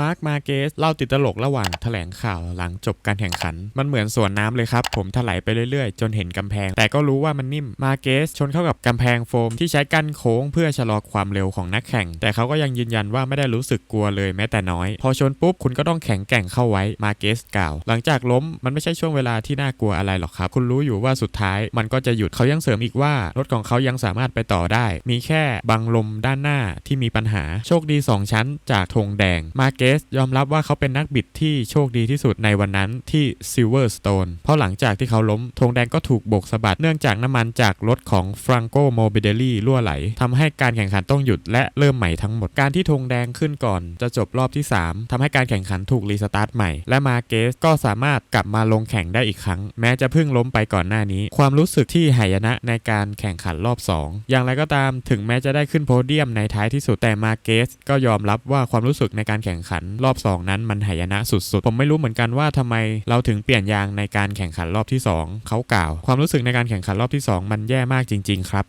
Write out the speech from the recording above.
มาร์คมาเกสเล่าติดตลกระหว่างแถลงข่าวหลังจบการแข่งขัน มันเหมือนสวนน้ำเลยครับ ผมถลายไปเรื่อยๆ จนเห็นกำแพง แต่ก็รู้ว่ามันนิ่มมาเกสชนเข้ากับกำแพงโฟมที่ใช้กั้นโค้งเพื่อชะลอความเร็วของนักแข่ง แต่เขาก็ยังยืนยันว่าไม่ได้รู้สึกกลัวเลยแม้แต่น้อย พอชนปุ๊บคุณก็ต้องแข็งแกร่งเข้าไว้มาเกสกล่าว หลังจากล้มมันไม่ใช่ช่วงเวลาที่น่ากลัวอะไรหรอกครับ คุณรู้อยู่ว่าสุดท้ายมันก็จะหยุดเขายังเสริมอีกว่ารถของเขายังสามารถไปต่อได้ มีแค่บังลมด้านหน้าที่มีปัญหาโชคดี 2 ชั้นจากธงแดงมาเกสยอมรับว่าเขาเป็นนักบิดที่โชคดีที่สุดในวันนั้นที่ซิลเวอร์สโตนเพราะหลังจากที่เขาล้มธงแดงก็ถูกโบกสะบัดเนื่องจากน้ำมันจากรถของฟรังโกโมบิเดลีรั่วไหลทำให้การแข่งขันต้องหยุดและเริ่มใหม่ทั้งหมดการที่ธงแดงขึ้นก่อน จะจบรอบที่ 3ทำให้การแข่งขันถูกรีสตาร์ทใหม่ และมาเกสก็สามารถกลับมาลงแข่งได้อีกครั้ง แม้จะเพิ่งล้มไปก่อนหน้านี้ ความรู้สึกที่หายนะในการแข่งขันรอบ 2 อย่างไรก็ตามถึงแม้จะได้ขึ้นโพเดียมในท้ายที่สุดแต่มาเกสก็ยอมรับว่าความรู้สึกในการแข่งขันรอบ2นั้นมันหายนะสุดๆ ผมไม่รู้เหมือนกันว่าทำไมเราถึงเปลี่ยนยางในการแข่งขันรอบที่ 2 เขากล่าว ความรู้สึกในการแข่งขันรอบที่ 2 มันแย่มากจริง ๆ ครับ